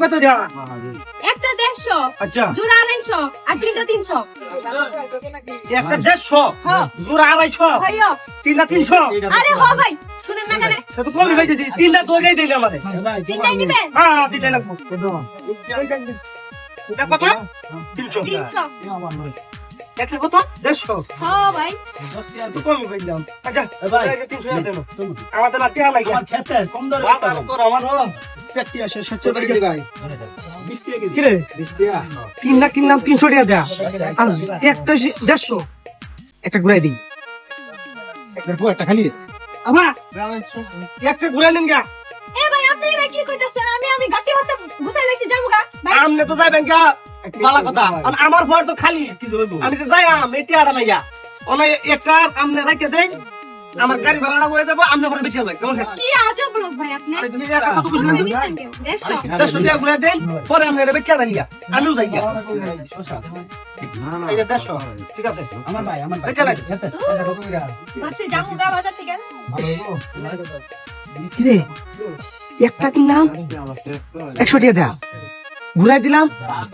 কত দেওয়া একটা দেড়শো। আচ্ছা। জোড়া আড়াইশো আর তিনটা তিনশো। একটা দেড়শো? হ্যাঁ। জোড়া আড়াইশো? তিনটা তিনশো? আরে হ ভাই শুনেন না কেন তো কমই পাইতেছি। তিনটা দোকাই দিলে আমাদের তিনটাই নিবেন হ্যাঁ হ্যাঁ, তিনটাই লাগবো। কত? তিনশো। তিনশো। একটা কত দেড়শো ভাই। তো কমই পাইলাম আচ্ছা ভাই তিনশো আছে আমাদের না টিয়া লাগে বাবা, তোর আমার হলো। চারটি আসে, সত্তর টাকা। কিরে? তিন লাখ কিনলাম তিনশো টাকা দেয়া। আর একটা দেড়শো। একটা ঘুরাই দিই একটা খালি। আবার একটা ঘুরাই নিন গা। এ ভাই আপনি কি কইতাছেন? আমি আমি গাটি হস্তে গুছাই লাইছি যাব গা। আমনে তো যাইবেন গা। বালা কথা। আমার ঘর তো খালি। আমি যে যাই আম এটি আড়া লাইয়া। অনেক একটা আমনে রাখতে দেই। আমার গাড়ি আমনে করে কি আজব লোক ভাই আপনি। তুমি যে একা কত খুশি আপনি হয়েছো? দিছেন কেন? দেড়শো দেড়শো টাকা ঘুরে দেন পরে আমি এটা বেচা দিলিয়া আমিও যাই গিয়া। এই যে ঠিক আছে? আমার ভাই আমার ভাই। বেচা লাগে ভাবছি যাব গা বাজার থেকে। কিরে একটা কিনলাম একশো টাকা দেয়া। ঘুরাই দিলাম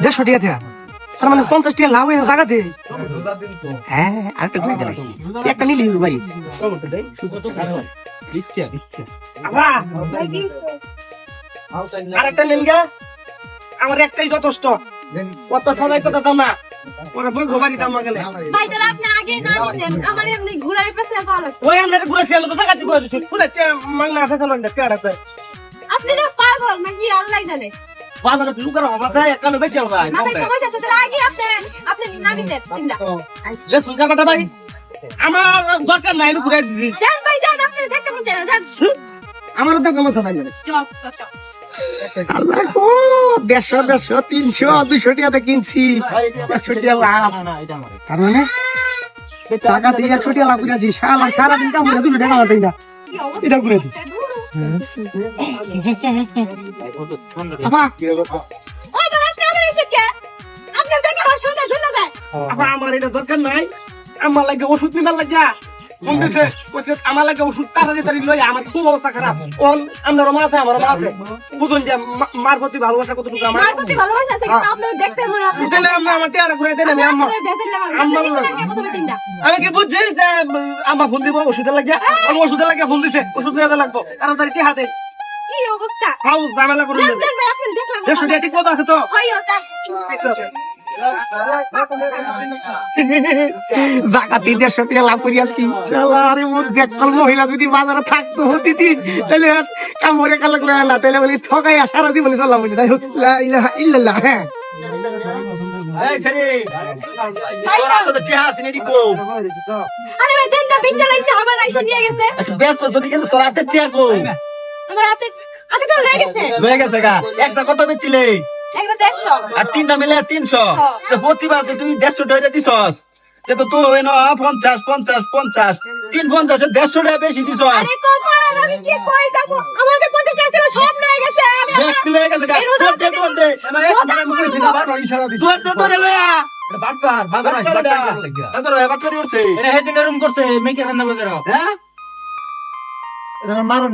দেড়শো টাকা দেয়া। তার মানে পঞ্চাশ টাকা লাভ হয়ে জায়গাতে হ্যাঁ আরেকটা ঘুরে দিলাই একটা নিলি তিনশো আরেকটা নিন গা। আমার একটাই যথেষ্ট। কত সবাই কথা দাম না ওরা বই ঘোবারি দাম গেলে ভাই তাহলে আপনি আগে না নিতেন। আমার এমনি ঘুরাই পেছে কল ওই আমরা ঘুরে খেয়াল তো মাংনা আছে কেন পেয়ারা আপনি তো পাগল নাকি আল্লাহ জানে? বাজারে লুকার অবাধ একানো বেচে ভাই মাথায় সমস্যা আছে তাহলে আগে আপনি আপনি না দিতেন তিনটা। যে সুলকা কাটা ভাই আমার দরকার নাই ঘুরে দিদি যান ভাই যান আপনি দেখতে চায় না যান আমারও তো কমছে নাই চল চল দেড়শো দেড়শো তিনশো দুশো টাকাতে কিনছি। একশো টাকা লাভ। তার মানে? টাকা দিয়ে একশো টাকা লাভ করেছি সারা সারাদিন কাম করে দুশো টাকা এটা ঘুরে দি। আমার এটা দরকার নাই। আমার লাগে ওষুধ নিবার লাগিয়া। দিছে কইছে আমার লাগে ওষুধ তাড়াতাড়ি তাড়াতাড়ি লই আমার খুব অবস্থা খারাপ। কোন আমার মা আছে আমার মা আছে বুঝুন যে মা- মার প্রতি ভালোবাসা কতটুকু আমার? মার প্রতি ভালোবাসা আছে কিন্তু আপনার দেখতে মনে আপনি দিলে আমরা আমার টিয়াটা ঘুরে দিলে আমি আম্মা লাগা আমি কি বুঝছি যে আম্মা ফোন দিব ওষুধের লাগিয়া আমি ওষুধের লাগিয়া ফোন দিছে ওষুধ নিতে লাগবো। তাড়াতাড়ি কি হাতে? কি অবস্থা? হাউস ঝামেলা করে যান যান ভাই আপনি দেখলাম দেড়শো টাকা ঠিক মতো আছে তো। হয় ডাকাতি দেড়শো টাকা লাভ করি আছি আরে মোর দেখল মহিলা যদি বাজারে থাকতো তাহলে কামড়ে না তাহলে বলি ঠকাই সারা বলে চললাম বলি। তাই হোক ইল্লাল্লাহ হ্যাঁ। একটা বেচছিলে দেখছ আর তিনটা মিলে তিনশো। হ্যাঁ। তো প্রতিবার তুই দেড়শো টাকা দিছস যে তো না পঞ্চাশ পঞ্চাশ পঞ্চাশ। তিন পঞ্চাশে দেড়শো টাকা বেশি হয়ে দিছে। হ্যাঁ? হ্যাঁ? মারণ